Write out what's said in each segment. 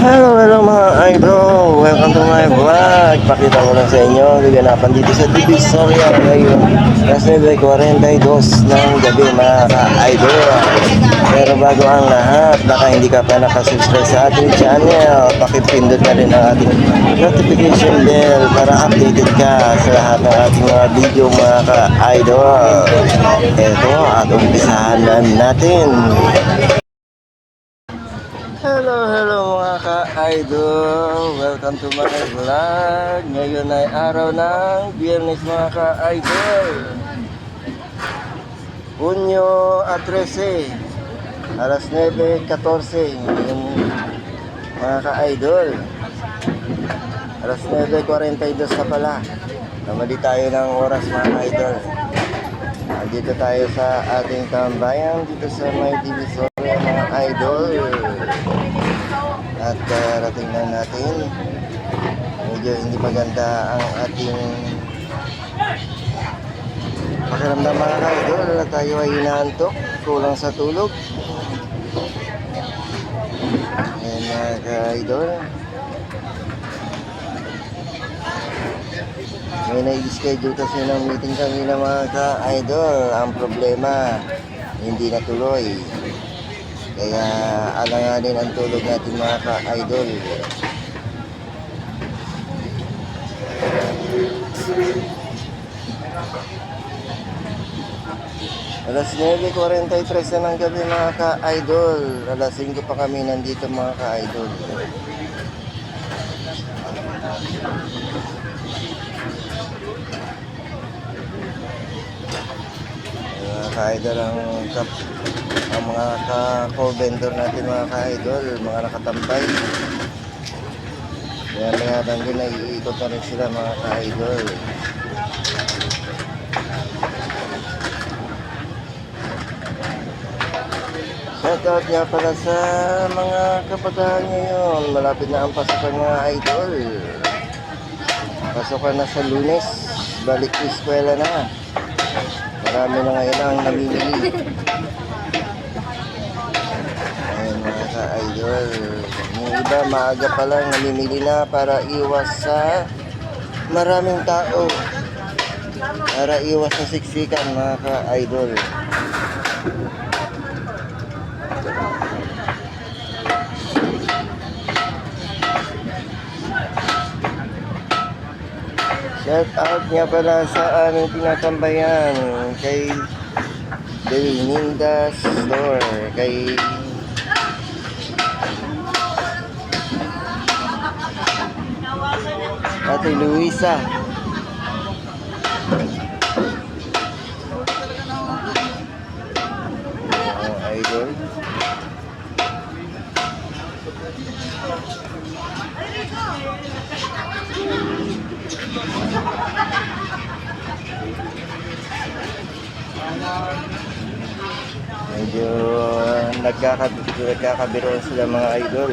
Hello, hello mga idol! Welcome to my vlog! Pakita ko lang sa inyo, gaganapan dito sa Divisoria ngayon. Kasi 42 ng gabi mga ka-idol. Pero bago ang lahat, baka hindi ka pa nakasubscribe sa ating channel, pakipindot na rin ang ating notification bell para updated ka sa lahat ng ating mga video mga ka-idol. Ito, at umpisahan na natin. Hello, hello mga ka-idol! Welcome to my vlog! Ngayon ay araw ng biyernes mga ka-idol! Hunyo at 13, alas 9.14 ngayon mga ka-idol. Alas 9.42 na pala. Namali tayo ng oras mga ka-idol. Dito tayo sa ating tambayan dito sa may divisoria mga idol. At karating na natin. Medyo hindi maganda ang ating pakiramdam mga idol. Tayo ay inaantok. Kulang sa tulog. Ayan mga ka-idol. May na-schedule kasi ng meeting kanina mga ka-idol. Ang problema, hindi natuloy. Kaya alanganin ang tulog natin mga ka-idol. Alas 9.43 na ng gabi mga ka-idol. Alas 5 pa kami nandito mga ka-idol. mga ka-idol ang mga ka-co-vendor natin mga ka-idol, mga nakatambay. Kaya mga bandin na iikot na rin sila mga ka-idol. Shoutout nga pala sa mga kabataan ngayon. Malapit na ang pasukan mga idol. Pasukan na sa lunes. Balik eskwela na. Marami na ngayon ang namimili. Ayun mga ka-idol. Yung iba maaga pa lang namimili na para iwas sa maraming tao. Para iwas sa siksikan mga ka-idol. Shout out nga pala sa aming tinatambayan kay Belinda Store, kay Ate Luisa. Mga idol. Medyo uh, nagkakab nagkakabiro sila mga idol.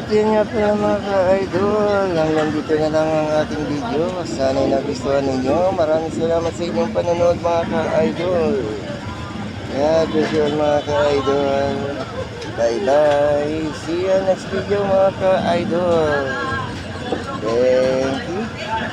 At yun nga pala mga ka-idol. Hanggang dito na lang ang ating video. Sana'y nagustuhan ninyo. Maraming salamat sa inyong panonood mga ka-idol. Yeah, all, mga ka-idol. Bye-bye. See you next video mga ka-idol. Thank you.